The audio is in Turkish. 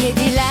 yediler.